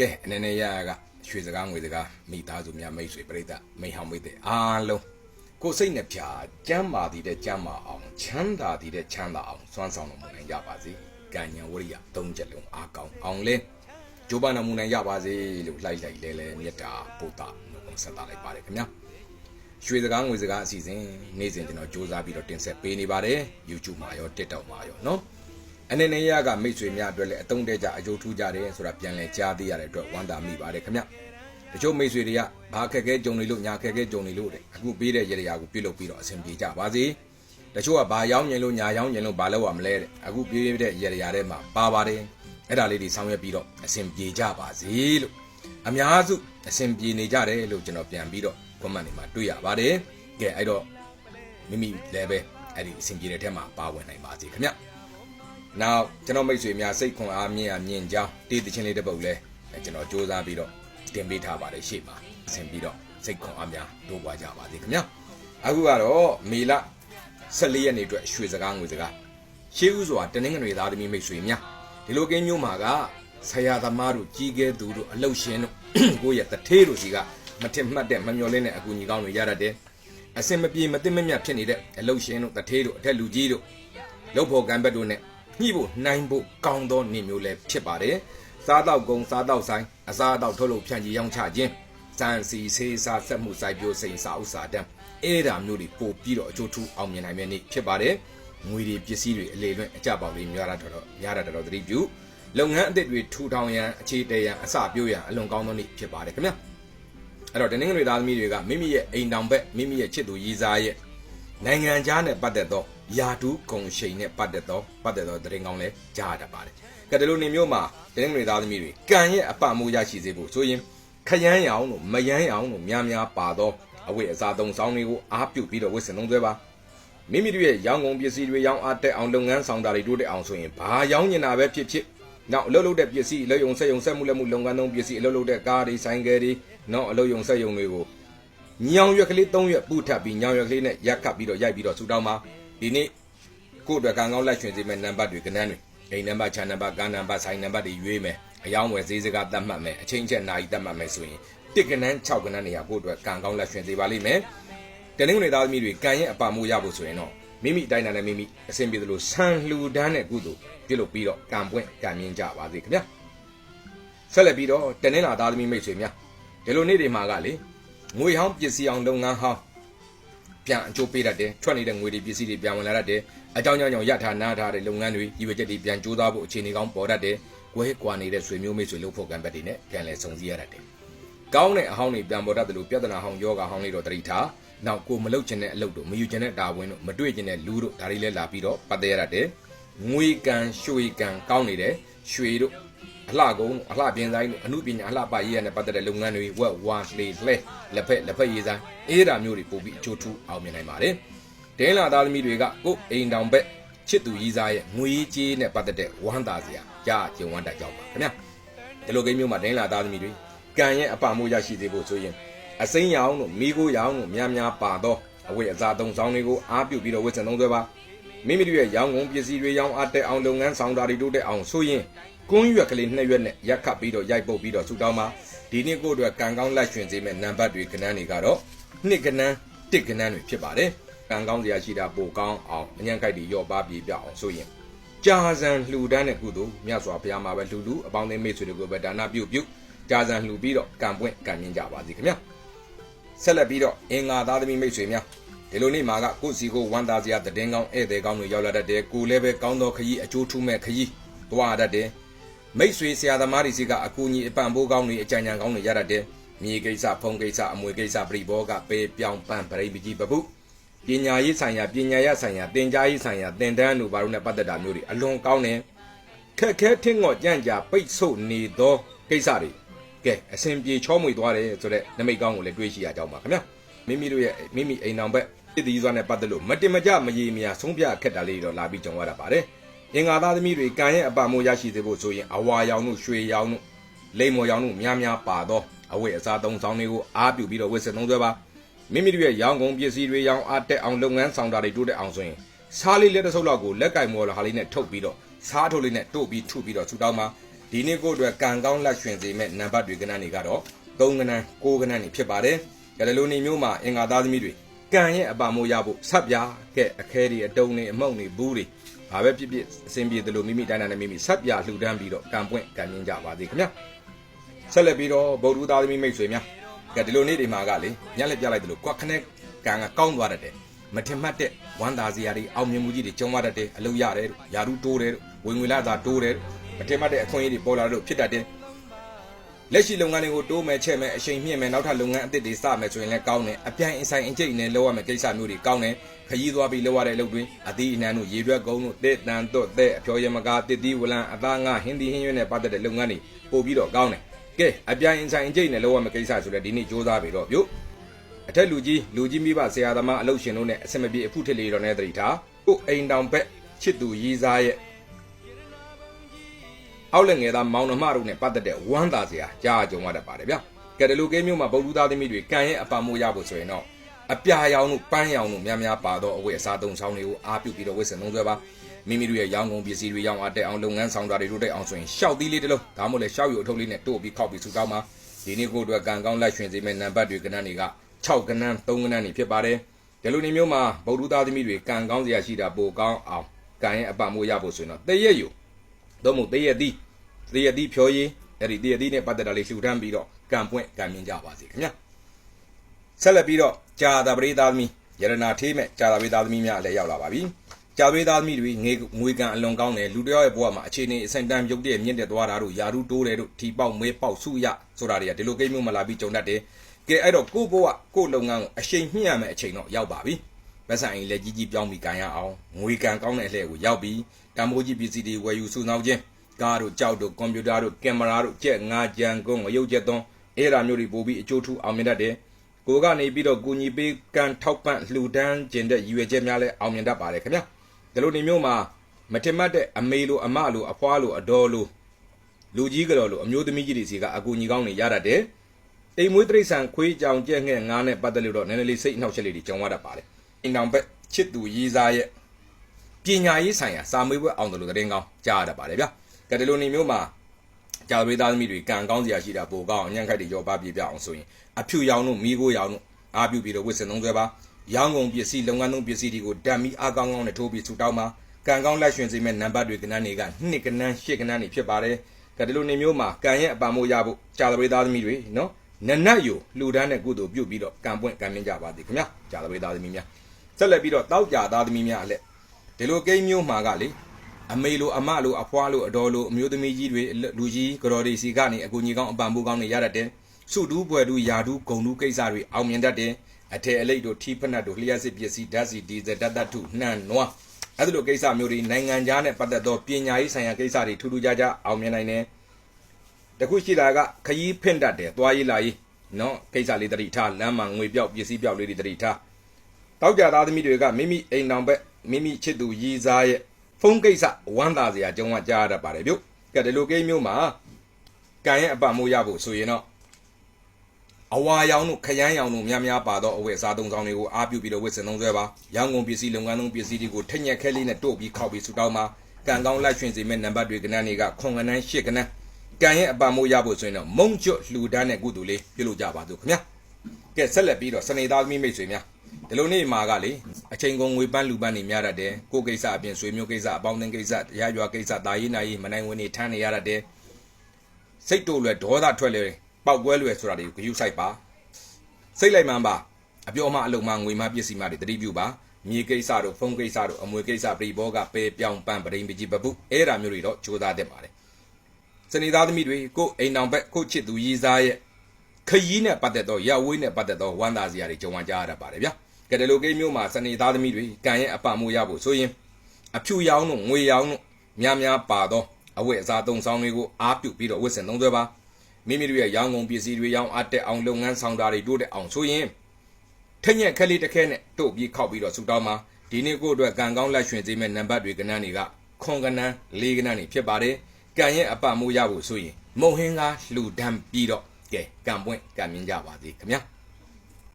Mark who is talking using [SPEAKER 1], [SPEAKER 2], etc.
[SPEAKER 1] ကဲအနေနဲ့ရရကရွှေစကားငွေစကားမိသားစုများမိတ်ဆွေပရိသတ်မိဟောင်းမိတဲ့အားလုံးကိုယ်စိတ်နှဖျားကြမ်းပါသည်တဲ့ကြမ်းပါအောင်ချမ်းသာသည်တဲ့ချမ်းသာအောင်စွမ်းဆောင်တော်မူနိုင်ကြပါစေ။ကံဉာဏ်ဝရိယသုံးချက်လုံးအားကောင်းအောင်လဲကြိုးပမ်းတော်မူနိုင်ကြပါစေလို့လိုက်လိုက်လဲလဲမြတ်တာပုဒ်တာနှုတ်ဆက်တာလိုက်ပါတယ်ခင်ဗျာ။ရွှေစကားငွေစကားအစီအစဉ်နေ့စဉ်ကျွန်တော်စူးစမ်းပြီးတော့တင်ဆက်ပေးနေပါတယ် YouTube မှာရော TikTok မှာရောနော်။ အနေနဲ့ရကမိတ်ဆွေများအတွက်လည်းအတုံးတဲကြအကျိုးထူးကြတယ်ဆိုတာပြန်လည်ကြားသိရတဲ့အတွက်ဝမ်းသာမိပါတယ်ခင်ဗျတချို့မိတ်ဆွေတွေကဘာခက်ခဲကြုံနေလို့ညာခက်ခဲကြုံနေလို့တဲ့အခုပေးတဲ့ရရကိုပြုလုပ်ပြီးတော့အဆင်ပြေကြပါစေတချို့ကဘာရောင်းညင်လို့ညာရောင်းညင်လို့ဘာလုပ်ရမလဲတဲ့အခုပေးတဲ့ရရထဲမှာပါပါတယ်အဲ့ဒါလေးတွေဆောင်ရွက်ပြီးတော့အဆင်ပြေကြပါစေလို့အများစုအဆင်ပြေနေကြတယ်လို့ကျွန်တော်ပြန်ပြီးတော့ comment တွေမှာတွေ့ရပါတယ်ကဲအဲ့တော့မိမိလည်းပဲအဲ့ဒီအဆင်ပြေတဲ့ထဲမှာပါဝင်နိုင်ပါစေခင်ဗျ နောက်ကျွန်တော်မိတ်ဆွေများစိတ်ခွန်အားမြင့်အားမြင့်ကြောင်းတေးသချင်းလေးတစ်ပုဒ်လဲကျွန်တော်စူးစမ်းပြီးတော့တင်ပေးထားပါတယ်ရှေ့မှာအဆင်ပြီးတော့စိတ်ခွန်အားများတိုးပွားကြပါစေခင်ဗျာအခုကတော့မေလ14ရက်နေ့အတွက်ရွှေစကားငွေစကားရှေးဥစွာတနင်္ဂနွေသားသမီးမိတ်ဆွေများဒီလိုကင်းမျိုးမှာကဆရာသမားတို့ကြီးကဲသူတို့အလုတ်ရှင်တို့ကိုယ့်ရဲ့တထေးတို့စီကမထင်မှတ်တဲ့မမျော်လင့်တဲ့အကူအညီကောင်းတွေရတတ်တယ်အစင်မပြေမသိမမြတ်ဖြစ်နေတဲ့အလုတ်ရှင်တို့တထေးတို့အထက်လူကြီးတို့လုပ်ဖို့ကံဘက်တို့နဲ့ ညှိဖို့နိုင်ဖို့ကောင်းသောနေမျိုးလည်းဖြစ်ပါတယ်။စားတော့ကုံစားတော့ဆိုင်အစားတော့ထုတ်လို့ဖြန့်ချီရောင်းချခြင်းစံစီဆေးစားဆက်မှုစိုက်ပျိုးစိန်စာဥစ္စာတန်းအဲ့ဒါမျိုးတွေပို့ပြီးတော့အကျိုးထူးအောင်မြင်နိုင်မယ့်နေ့ဖြစ်ပါတယ်။ငွေတွေပစ္စည်းတွေအလေလွင့်အကြပေါက်တွေများတာတော့များတာတော့သတိပြုလုပ်ငန်းအသစ်တွေထူထောင်ရန်အခြေတည်ရန်အစပြိုးရန်အလွန်ကောင်းသောနေ့ဖြစ်ပါတယ်ခင်ဗျာ။အဲ့တော့တနင်္ဂနွေသားသမီးတွေကမိမိရဲ့အိမ်တောင်ဘက်မိမိရဲ့ချစ်သူရည်စားရဲ့နိုင်ငံခြားနဲ့ပတ်သက်သော ယာတူးဂုံရှိန်နဲ့ပတ်သက်သောပတ်သက်သောသတင်းကောင်းလည်းကြားရတတ်ပါတယ်။ကဲဒီလိုနေမျိုးမှာတင်းငွေသားသမီးတွေကံရဲ့အပမိုးရရှိစေဖို့ဆိုရင်ခရမ်းရောင်တို့မယမ်းရောင်တို့များများပါသောအဝိအစားသုံးဆောင်တွေကိုအားပြုပြီးတော့ဝတ်ဆင်သုံးသွဲပါမိမိတို့ရဲ့ရောင်းကုန်ပစ္စည်းတွေရောင်းအားတက်အောင်လုပ်ငန်းဆောင်တာတွေတိုးတက်အောင်ဆိုရင်ဘာရောင်းညင်တာပဲဖြစ်ဖြစ်နောက်အလုပ်လုပ်တဲ့ပစ္စည်းအလုပ်ယုံဆက်ယုံဆက်မှုလက်မှုလုပ်ငန်းသုံးပစ္စည်းအလုပ်လုပ်တဲ့ကားတွေဆိုင်ကယ်တွေနောက်အလုပ်ယုံဆက်ယုံတွေကိုညောင်ရွက်ကလေး၃ရွက်ပူထပ်ပြီးညောင်ရွက်ကလေးနဲ့ရက်ခတ်ပြီးတော့ရိုက်ပြီးတော့ဆူတောင်းပါ ဒီနေ့ကိုယ့်အတွက်ကံကောင်းလက်ရွှင်စေမဲ့နံပါတ်တွေကဏ္ဍတွေအိမ်နံပါတ်ခြံနံပါတ်ကားနံပါတ်ဆိုင်နံပါတ်တွေရွေးမယ်အယောင်းဝယ်ဈေးစကားတတ်မှတ်မယ်အချိန်ချက်နာရီတတ်မှတ်မယ်ဆိုရင်တစ်ကဏ္ဍ6ကဏ္ဍနေရာကိုယ့်အတွက်ကံကောင်းလက်ရွှင်စေပါလိမ့်မယ်တနင်္ဂနွေသားသမီးတွေကံရဲ့အပါမိုးရဖို့ဆိုရင်တော့မိမိတိုင်းတာနဲ့မိမိအဆင်ပြေသလိုဆန်လှူဒန်းတဲ့ကုသိုလ်ပြုလုပ်ပြီးတော့ကံပွင့်ကံမြင့်ကြပါစေခင်ဗျာဆက်လက်ပြီးတော့တနင်္လာသားသမီးမိတ်ဆွေများဒီလိုနေ့တွေမှာကလေငွေဟောင်းပစ္စည်းအောင်လုပ်ငန်းဟောင်း ပြန်အကျိုးပေးတတ်တယ်ထွက်နေတဲ့ငွေတွေပစ္စည်းတွေပြန်ဝင်လာတတ်တယ်အကြောင်းကြောင့်ကြောင့်ရထားနားထားတဲ့လုပ်ငန်းတွေဒီဝချက်တွေပြန်ကြိုးစားဖို့အခြေအနေကောင်းပေါ်တတ်တယ်ကွဲကွာနေတဲ့ဆွေမျိုးမိတ်ဆွေလုပ်ဖို့ကံပတ်တွေနဲ့ပြန်လဲစုံစည်းရတတ်တယ်ကောင်းတဲ့အဟောင်းတွေပြန်ပေါ်တတ်တယ်လို့ပြဿနာဟောင်းယောဂဟောင်းတွေတော့တတိထားနောက်ကိုမလုပ်ချင်တဲ့အလုပ်တို့မယူချင်တဲ့တာဝန်တို့မတွေ့ချင်တဲ့လူတို့ဒါတွေလည်းလာပြီးတော့ပတ်သက်ရတတ်တယ်ငွေကံရွှေကံကောင်းနေတယ်ရွှေတို့ အလှကုန်းအလှပြင်ဆိုင်အမှုပညာအလှပရေးရတဲ့ပတ်သက်တဲ့လုပ်ငန်းတွေဝက်ဝါလှေလှဲလက်ဖက်လက်ဖက်ရေးဆိုင်အေးဒါမျိုးတွေပို့ပြီးအချိုးထူးအောင်မြင်နိုင်ပါတယ်။ဒင်းလာသားသမီးတွေကကိုယ်အိမ်တောင်ဘက်ချစ်သူကြီးစားရဲ့ငွေကြေးနဲ့ပတ်သက်တဲ့ဝမ်းသာစရာကြားကျုံဝမ်းတက်ကြောက်ပါခင်ဗျာ။ဒီလိုကိန်းမျိုးမှာဒင်းလာသားသမီးတွေကံရဲ့အပမိုးရရှိသေးဖို့ဆိုရင်အစိမ်းရောင်တို့မိကိုရောင်တို့များများပါသောအဝိအစားသုံးဆောင်တွေကိုအားပြုပြီးတော့ဝတ်ဆင်သုံးသွဲပါ မိမိတို့ရဲ့ရောင်းကုန်ပစ္စည်းတွေရောင်းအားတက်အောင်လုပ်ငန်းဆောင်တာတွေတိုးတက်အောင်ဆိုရင်ကွန်းရွက်ကလေးနှစ်ရွက်နဲ့ရက်ခတ်ပြီးတော့ရိုက်ပုတ်ပြီးတော့ဆူတောင်းပါဒီနေ့ကိုယ့်အတွက်ကံကောင်းလက်ရွှင်စေမဲ့နံပါတ်တွေကဏ္ဍတွေကတော့နှစ်ကဏ္ဍတစ်ကဏ္ဍတွေဖြစ်ပါတယ်ကံကောင်းစရာရှိတာပိုကောင်းအောင်အញ្ញံကြိုက်တွေရော့ပါပြေပြအောင်ဆိုရင်ကြာဇံလှူဒန်းတဲ့ကုသိုလ်မြတ်စွာဘုရားမှာပဲလှူလူအပေါင်းအသင်းမိတ်ဆွေတွေကိုပဲဒါနပြုပြုကြာဇံလှူပြီးတော့ကံပွင့်ကံမြင့်ကြပါစေခင်ဗျာဆက်လက်ပြီးတော့အင်္ဂါသားသမီးမိတ်ဆွေများ ဒီလိုနေ့မှာကကိုယ့်စီကိုဝမ်းသာစရာတည်င်းကောင်းဧည့်သည်ကောင်းတွေရောက်လာတတ်တယ်ကိုယ်လည်းပဲကောင်းသောခရီးအကျိုးထူးမဲ့ခရီးသွားတတ်တယ်မိတ်ဆွေဆရာသမားတွေစီကအကူအညီအပံ့ပိုးကောင်းတွေအကြံဉာဏ်ကောင်းတွေရတတ်တယ်မြေကိစ္စဖုံကိစ္စအမွေကိစ္စပြိဘောကပေပြောင်းပန်းပရိပကြီးပပုပညာရေးဆိုင်ရာပညာရဆိုင်ရာသင်ကြားရေးဆိုင်ရာသင်တန်းတို့ဘာလို့နဲ့ပတ်သက်တာမျိုးတွေအလွန်ကောင်းတယ်ခက်ခဲထင်းငော့ကြံ့ကြာပိတ်ဆို့နေသောကိစ္စတွေကဲအစဉ်ပြေချောမွေသွားတယ်ဆိုတော့နမိတ်ကောင်းကိုလည်းတွေးရှိရကြအောင်ပါခင်ဗျာ မိမိတို့ရဲ့မိမိအိမ်အောင်ဘက်ပြည်သူစွာနဲ့ပတ်သက်လို့မတင်မကြမရေမရဆုံးဖြတ်ခက်တာလေးတော့လာပြီးကြုံရတာပါတယ်အင်္ဂါသားသမီးတွေကံရဲ့အပမိုးရရှိစေဖို့ဆိုရင်အဝါရောင်တို့ရွှေရောင်တို့လိမ္မော်ရောင်တို့များများပါသောအဝတ်အစားသုံးဆောင်တွေကိုအားပြုပြီးတော့ဝတ်ဆင်သုံးစွဲပါမိမိတို့ရဲ့ရောင်းကုန်ပစ္စည်းတွေရောင်းအားတက်အောင်လုပ်ငန်းဆောင်တာတွေတိုးတက်အောင်ဆိုရင်စားလေးလက်တစ်ဆုပ်လောက်ကိုလက်ကင်မော်လာဟာလေးနဲ့ထုတ်ပြီးတော့စားထုတ်လေးနဲ့တို့ပြီးထုပြီးတော့ထူတောင်းပါဒီနေ့ကိုယ့်အတွက်ကံကောင်းလက်ရွှင်စေမဲ့နံပါတ်တွေကဏ္ဍတွေကတော့3ကဏ္ဍ6ကဏ္ဍတွေဖြစ်ပါတယ် ကဲဒီလိုနေမျိုးမှာအင်္ဂါသားသမီးတွေကံရဲ့အပါမိုးရဖို့ဆက်ပြကဲအခဲတွေအတုံးတွေအမှုန့်တွေဘူးတွေဘာပဲဖြစ်ဖြစ်အစဉ်ပြေတယ်လို့မိမိတိုင်းတိုင်းနဲ့မိမိဆက်ပြလှူဒန်းပြီးတော့ကံပွင့်ကံမြင့်ကြပါစေခင်ဗျာဆက်လက်ပြီးတော့ဗုဒ္ဓသားသမီးမိတ်ဆွေများကဲဒီလိုနေ့ဒီမှာကလေညက်လက်ပြလိုက်တယ်လို့ကွက်ခနဲ့ကံကကောင်းသွားတတ်တယ်မထင်မှတ်တဲ့ဝမ်းသာစရာတွေအောင်မြင်မှုကြီးတွေကျုံသွားတတ်တယ်အလုပ်ရတယ်တို့ယာရုတိုးတယ်တို့ဝင်ငွေလာသာတိုးတယ်တို့မထင်မှတ်တဲ့အခွင့်အရေးတွေပေါ်လာလို့ဖြစ်တတ်တယ် လက်ရှိလုပ်ငန်းတွေကိုတိုးမယ်ချက်မယ်အချိန်မြင့်မယ်နောက်ထပ်လုပ်ငန်းအသစ်တွေစမယ်ဆိုရင်လည်းကောင်းတယ်အပြိုင်အဆိုင်အကျိတ်နဲ့လုပ်ရမယ်ကိစ္စမျိုးတွေကောင်းတယ်ခရီးသွားပြီးလုပ်ရတဲ့လုပ်တွေအသီးအနှံတို့ရေရွက်ကုန်းတို့တဲ့တန်တော့တဲ့အဖျော်ရမကားတစ်တီးဝလံအသားငါဟင်းဒီဟင်းရွက်နဲ့ပတ်သက်တဲ့လုပ်ငန်းတွေပို့ပြီးတော့ကောင်းတယ်ကဲအပြိုင်အဆိုင်အကျိတ်နဲ့လုပ်ရမယ်ကိစ္စဆိုလည်းဒီနေ့စ조사ပြီတော့ပြုအထက်လူကြီးလူကြီးမိဘဆရာသမားအလုပ်ရှင်တို့နဲ့အစမပြေအဖုထစ်လေးတော်နဲ့တတိထားကိုအိမ်တောင်ဘက်ချစ်သူရီးစားရဲ့ အောက်လက်ငယ်သားမောင်နှမတို့နဲ့ပတ်သက်တဲ့ဝမ်းသာစရာကြားကြုံရတတ်ပါတယ်ဗျကဲတလူကဲမျိုးမှာဗုဒ္ဓသားသမီးတွေကံရဲ့အပံမိုးရဖို့ဆိုရင်တော့အပြာရောင်တို့ပန်းရောင်တို့များများပါတော့အဝတ်အစားသုံးဆောင်တွေကိုအားပြုပြီးတော့ဝတ်ဆင်သုံးဆွဲပါမိမိတို့ရဲ့ရောင်းကုန်ပစ္စည်းတွေရောင်းအားတက်အောင်လုပ်ငန်းဆောင်တာတွေတို့တက်အောင်ဆိုရင်ရှောက်သီးလေးတစ်လုံးဒါမှမဟုတ်လေရှောက်ယူအထုပ်လေးနဲ့တို့ပြီးခောက်ပြီးစုတောင်းပါဒီနေ့ကိုအတွက်ကံကောင်းလက်ရွှင်စေမဲ့နံပါတ်တွေကဏ္ဍတွေက6ကဏ္ဍ3ကဏ္ဍနေဖြစ်ပါတယ်ဒီလိုနေမျိုးမှာဗုဒ္ဓသားသမီးတွေကံကောင်းစရာရှိတာပိုကောင်းအောင်ကံရဲ့အပံမိုးရဖို့ဆိုရင်တော့တရက်ယူ သို့မဟုတ်တရက်သီးတရက်သီးဖြောရည်အဲ့ဒီတရက်သီးနဲ့ပတ်သက်တာလေးလှူဒန်းပြီးတော့ကံပွင့်ကံမြင်ကြပါစေခင်ဗျာဆက်လက်ပြီးတော့ဂျာတာပရိသားသမီးယရနာထေးမဲ့ဂျာတာပရိသားသမီးများလည်းရောက်လာပါပြီဂျာပရိသားသမီးတွေငွေငွေကံအလွန်ကောင်းတယ်လူတယောက်ရဲ့ဘဝမှာအခြေအနေအစံတန်ပြုတ်တဲ့မြင့်တဲ့သွားတာတို့ယာရုတိုးတယ်တို့ထီပေါက်မွေးပေါက်စုရဆိုတာတွေကဒီလိုကိမျိုးမလာပြီးကြုံတတ်တယ်ကဲအဲ့တော့ကိုဘဝကိုလုပ်ငန်းကိုအရှိန်မြင့်ရမယ့်အချိန်တော့ရောက်ပါပြီ ဗက်ဆိုင်အိမ်လက်ကြီးကြီးပြောင်းပြီးကန်ရအောင်ငွေကံကောင်းတဲ့အလှည့်ကိုရောက်ပြီးတံမိုးကြီးပစ္စည်းတွေဝယ်ယူစုဆောင်ခြင်းကားတို့ကြောက်တို့ကွန်ပျူတာတို့ကင်မရာတို့ကြက်ငါကြံကုန်းငရုတ်ကြက်သွန်းအဲ့ဒါမျိုးတွေပို့ပြီးအကျိုးထူအောင်မြင်တတ်တယ်ကိုကနေပြီးတော့ကိုညီပေးကန်ထောက်ပံ့လှူဒန်းခြင်းတဲ့ရည်ရွယ်ချက်များလည်းအောင်မြင်တတ်ပါတယ်ခင်ဗျာဒီလိုနေမျိုးမှာမထင်မှတ်တဲ့အမေလိုအမလိုအဖွားလိုအတော်လိုလူကြီးကတော်လိုအမျိုးသမီးကြီးတွေစီကအကူညီကောင်းနေရတတ်တယ်အိမ်မွေးတိရစ္ဆာန်ခွေးကြောင်ကြက်ငှက်ငါးနဲ့ပတ်သက်လို့တော့နည်းနည်းလေးစိတ်အနှောက်အယှက်လေးတွေကြုံရတတ်ပါတယ် အင်တောင်ဘက်ချစ်သူရေးစားရဲ့ပညာရေးဆိုင်ရာစာမေးပွဲအောင်တယ်လို့သတင်းကောင်းကြားရတတ်ပါတယ်ဗျာကတလူနေမျိုးမှာကြာဝေးသားသမီးတွေကံကောင်းစရာရှိတာပိုကောင်းအောင်ညံ့ခိုက်တွေရောပါပြပြအောင်ဆိုရင်အဖြူရောင်တို့မိကိုရောင်တို့အားပြုပြီးတော့ဝစ်စင်သုံးဆွဲပါရောင်းကုန်ပစ္စည်းလုပ်ငန်းသုံးပစ္စည်းတွေကိုတံမီအားကောင်းကောင်းနဲ့ထိုးပြီးဆူတောင်းပါကံကောင်းလက်ရွှင်စေမဲ့နံပါတ်တွေကဏ္ဍတွေကနှစ်ကဏ္ဍရှစ်ကဏ္ဍတွေဖြစ်ပါတယ်ကတလူနေမျိုးမှာကံရဲ့အပံမိုးရဖို့ကြာဝေးသားသမီးတွေနော်နနတ်ယူလှူဒန်းတဲ့ကုသိုလ်ပြုပြီးတော့ကံပွင့်ကံမြင့်ကြပါသည်ခင်ဗျာကြာဝေးသားသမီးများ ဆက်လက်ပြီးတော့တောက်ကြသားသမီးများအလက်ဒီလိုကိန်းမျိုးမှာကလေအမေလိုအမလိုအဖွားလိုအတော်လိုအမျိုးသမီးကြီးတွေလူကြီးကတော်တွေစီကနေအကူကြီးကောင်းအပံပိုးကောင်းတွေရတတ်တယ်စုတူးပွဲတူးယာတူးဂုံတူးကိစ္စတွေအောင်မြင်တတ်တယ်အထည်အလိတ်တို့ထီဖက်နတ်တို့လျှက်စစ်ပစ္စည်းဓာတ်စီဒီဇယ်ဓာတ်သတ္ထုနှံနွားအဲ့ဒီလိုကိစ္စမျိုးတွေနိုင်ငံခြားနဲ့ပတ်သက်သောပညာရေးဆိုင်ရာကိစ္စတွေထူးထူးခြားခြားအောင်မြင်နိုင်တယ်တခုရှိတာကခရီးဖင့်တတ်တယ်သွားရေးလာရေးနော်ကိစ္စလေးတတိထားလမ်းမှာငွေပြောက်ပစ္စည်းပြောက်လေးတွေတတိထား တောက်ကြသားသမီးတွေကမိမိအိမ်တောင်ဘက်မိမိချစ်သူရည်စားရဲ့ဖုန်းကိစ္စဝမ်းသာစရာကြုံကကြားရတတ်ပါတယ်ဗျကဲဒီလိုကိန်းမျိုးမှာကံရဲ့အပမိုးရဖို့ဆိုရင်တော့အဝါရောင်တို့ခရမ်းရောင်တို့များများပါတော့အဝတ်အစားသုံးဆောင်တွေကိုအားပြုပြီးတော့ဝတ်ဆင်သုံးဆွဲပါရောင်းကုန်ပစ္စည်းလုပ်ငန်းသုံးပစ္စည်းတွေကိုထက်ညက်ခဲလေးနဲ့တို့ပြီးခောက်ပြီးဆူတောင်းပါကံကောင်းလက်ရွှင်စေမဲ့နံပါတ်တွေကဏ္ဍတွေကခွန်ကနန်းရှစ်ကဏ္ဍကံရဲ့အပမိုးရဖို့ဆိုရင်တော့မုံကျွတ်လှူဒန်းတဲ့ကုသိုလ်လေးပြုလုပ်ကြပါစို့ခင်ဗျာကဲဆက်လက်ပြီးတော့စနေသားသမီးမိတ်ဆွေများ ဒီလိုနေ့မှာကလေအချိန်ကုန်ငွေပန်းလူပန်းနေများရတယ်ကိုကိစ္စအပြင်ဆွေမျိုးကိစ္စအပေါင်းအသင်းကိစ္စတရားရွာကိစ္စတာရေးနာရေးမနိုင်ဝင်နေထမ်းနေရရတယ်စိတ်တို့လွယ်ဒေါသထွက်လေပောက်ကွဲလွယ်ဆိုတာတွေကိုဂရုစိုက်ပါစိတ်လိုက်မှန်းပါအပြောမှအလုံးမှငွေမှပစ္စည်းမှတွေတတိပြုပါမြေကိစ္စတို့ဖုန်းကိစ္စတို့အမွေကိစ္စပြည်ဘောကပေပြောင်းပန်းပရိန်ပကြီးပပုအဲ့ဒါမျိုးတွေတော့ကြိုးစားတတ်ပါတယ်စနေသားသမီးတွေကိုအိမ်တော်ဘက်ကိုချစ်သူရေးစားရဲ့ခရီးနဲ့ပတ်သက်တော့ရဝေးနဲ့ပတ်သက်တော့ဝမ်းသာစရာတွေကြုံဝကြရတတ်ပါတယ်ဗျာ ကတလူကိမျိုးမှာစနေသားသမီးတွေကံရဲ့အပမိုးရဖို့ဆိုရင်အဖြူရောင်တို့ငွေရောင်တို့များများပါတော့အဝတ်အစားသုံးဆောင်တွေကိုအားပြုပြီးတော့ဝတ်ဆင်သုံးသွဲပါမိမိတို့ရဲ့ရောင်းကုန်ပစ္စည်းတွေရောင်းအပ်တဲ့အောင်လုပ်ငန်းဆောင်တာတွေတိုးတဲ့အောင်ဆိုရင်ထက်ညက်ခက်လေးတစ်ခဲနဲ့တို့ပြီးခောက်ပြီးတော့ဆူတောင်းမှာဒီနေ့ကိုအတွက်ကံကောင်းလက်ရွှင်စေမဲ့နံပါတ်တွေကဏ္ဍတွေကခွန်ကဏ္ဍလေးကဏ္ဍတွေဖြစ်ပါတယ်ကံရဲ့အပမိုးရဖို့ဆိုရင်မုံဟင်းကားလှူဒန်းပြီးတော့ကဲကံပွင့်ကံမြင်ကြပါစေခင်ဗျာ